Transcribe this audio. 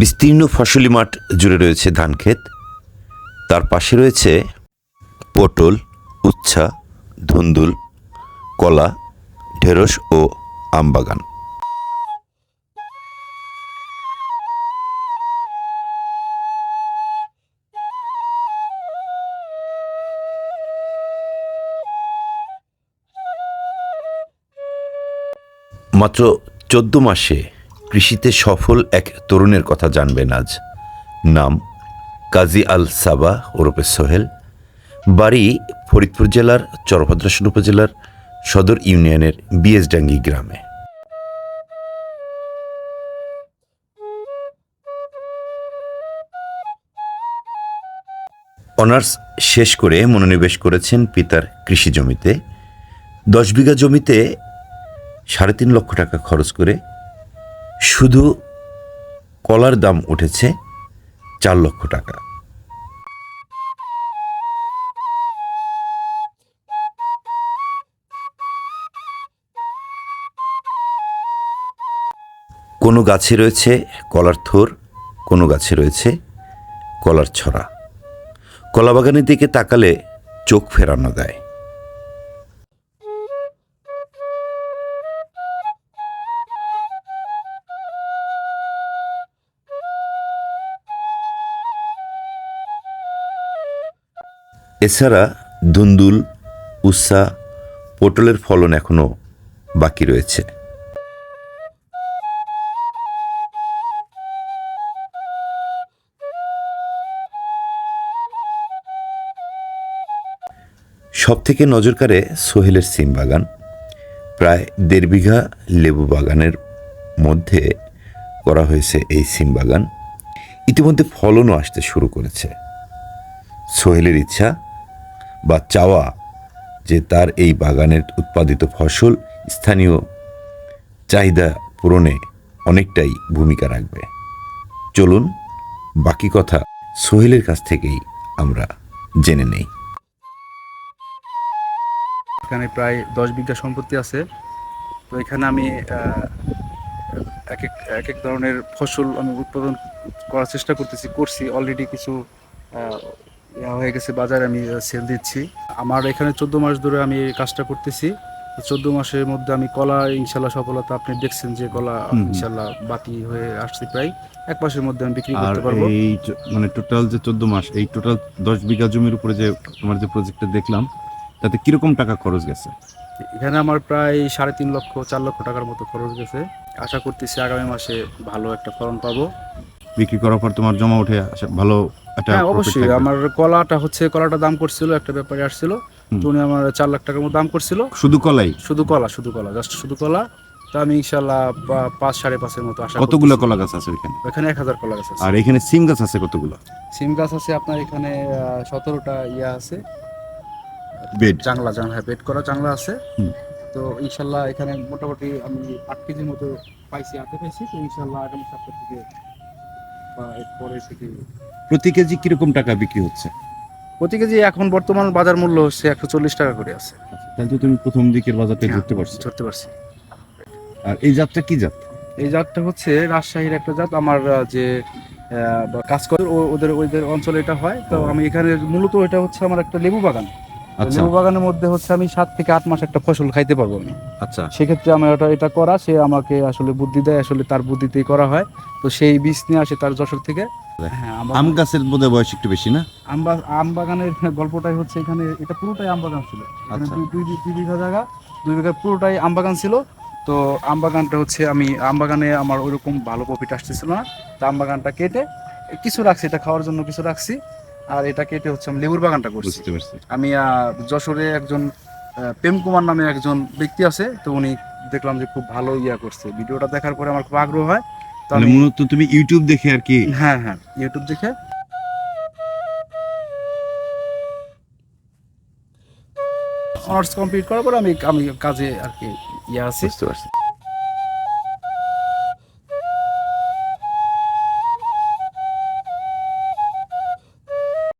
বিস্তীর্ণ ফসলি মাঠ জুড়ে রয়েছে ধান ক্ষেত। তার পাশে রয়েছে পটল, উচ্ছা, ধুন্দুল, কলা, ঢেঁড়স ও আমবাগান মাত্র চোদ্দ মাসে কৃষিতে সফল এক তরুণের কথা জানবেন আজ। নাম কাজী আল সাবা ওরফে সোহেল। বাড়ি ফরিদপুর জেলার চরভদ্রাসন উপজেলার সদর ইউনিয়নের বিএসডাঙ্গি গ্রামে। অনার্স শেষ করে মনোনিবেশ করেছেন পিতার কৃষি জমিতে। দশ বিঘা জমিতে সাড়ে তিন লক্ষ টাকা খরচ করে শুধু কলার দাম উঠেছে চার লক্ষ টাকা। কোনো গাছে রয়েছে কলার থোর, কোনো গাছে রয়েছে কলার ছড়া। কলা বাগানের দিকে তাকালে চোখ ফেরানো দেয়। এছাড়া ধুন্দুল উষা পটলের ফলন এখনও বাকি রয়েছে। সব থেকে নজর কাড়ে সোহেলের সিম বাগান। প্রায় দেড় বিঘা লেবু বাগানের মধ্যে করা হয়েছে এই সিম বাগান। ইতিমধ্যে ফলনও আসতে শুরু করেছে। সোহেলের ইচ্ছা বা চাওয়া যে তার এই বাগানের উৎপাদিত ফসল স্থানীয় চাহিদা পূরণে অনেকটাই ভূমিকা রাখবে। চলুন, বাকি কথা সোহেলের কাছ থেকেই আমরা জেনে নেই। এখানে প্রায় দশ বিঘা সম্পত্তি আছে। তো এখানে আমি এক এক এক এক ধরনের ফসল আমি উৎপাদন করার চেষ্টা করতেছি, করছি। অলরেডি কিছু হয়ে গেছে বাজারে আমি সেল দিচ্ছি। আমার এখানে চোদ্দ মাস ধরে আমি কাজটা করতেছি। চোদ্দ মাসের মধ্যে আমি কলা ইনশাল্লাহ সফলতা আপনি দেখছেন যে কলা। ইনশাল্লাহ বাতি হয়ে আসছে প্রায়। এক মাসের মধ্যে আমি বিক্রি করতে পারব। এই মানে টোটাল যে চোদ্দ মাস এই টোটাল দশ বিঘা জমির উপরে যে তোমার যে প্রজেক্টটা দেখলাম তাতে কীরকম টাকা খরচ গেছে? এখানে আমার প্রায় সাড়ে তিন লক্ষ চার লক্ষ টাকার মতো খরচ গেছে। আশা করতেছি আগামী মাসে ভালো একটা ফলন পাবো। বিক্রি করার পর তোমার জমা উঠে আসে ভালো একটা হ্যাঁ অবশ্যই। আমার কলাটা হচ্ছে কলাটা দাম করছিল একটা ব্যাপারে আসছিল। তো উনি আমার চার লাখ টাকার মতো দাম করছিল। শুধু কলাই? শুধু কলা শুধু কলা জাস্ট শুধু কলা। তো আমি ইনশাল্লাহ পাঁচ সাড়ে পাঁচের মতো আশা কতগুলো কলা গাছ আছে এখানে? এখানে এক হাজার কলা গাছ আছে। আর এখানে সিম গাছ আছে কতগুলো? সিম গাছ আছে আপনার এখানে সতেরোটা ইয়া আছে। বেড? জাংলা জাংলা হ্যাঁ বেড করা জাংলা আছে। তো ইনশাল্লাহ এখানে মোটামুটি আমি আট কেজির মতো পাইছি হাতে পাইছি। তো ইনশাল্লাহ আগামী সপ্তাহ থেকে বা এরপরে থেকে প্রতি কেজি কীরকম টাকা বিক্রি হচ্ছে? প্রতি কেজি এখন বর্তমান বাজার মূল্য হচ্ছে একশো চল্লিশ টাকা করে আছে। তাহলে তো তুমি প্রথম দিকের বাজারটা হ্যাঁ, ধরতে পারছ। ধরতে পারছি। আর এই জাতটা কি জাত? এই জাতটা হচ্ছে রাজশাহীর একটা জাত। আমার যে বা কাজ করে ও- ওদের ওদের অঞ্চলে এটা হয়। তো আমি এখানে মূলত এটা হচ্ছে আমার একটা লেবু বাগান। আচ্ছা লেবু বাগানের মধ্যে হচ্ছে আমি সাত থেকে আট মাস একটা ফসল খাইতে পারব আমি। আচ্ছা। সেক্ষেত্রে আমার এটা এটা করা সে আমাকে আসলে বুদ্ধি দেয় আসলে তার বুদ্ধিতেই করা হয়। তো সেই বীজ নিয়ে আসে তার যশোর থেকে। হ্যাঁ আম গাছের বোধহয় বয়স একটু বেশি না? আম আম বাগানের গল্পটাই হচ্ছে এখানে এটা পুরোটাই আম বাগান ছিল। আচ্ছা। দুই বিঘা জায়গা দুই বিঘা পুরোটাই আম বাগান ছিল। তো আম বাগানটা হচ্ছে আমি আম বাগানে আমার ওইরকম ভালো প্রফিট আসতেছিল না। তো আম বাগানটা কেটে কিছু রাখছি এটা খাওয়ার জন্য কিছু রাখছি। আর এটা কেটে হচ্ছে আমি লেবুর বাগানটা করছি। বুঝতে পারছি। আমি যশোরে একজন প্রেম কুমার নামে একজন ব্যক্তি আছে তো উনি দেখলাম যে খুব ভালো ইয়া করছে। ভিডিওটা দেখার পরে আমার খুব আগ্রহ হয় তো মানে মূলত তুমি ইউটিউব দেখে আর কি? হ্যাঁ হ্যাঁ ইউটিউব দেখে। অনার্স কমপ্লিট করার পর আমি আমি কাজে আর কি ইয়ে আছি। বুঝতে পারছি।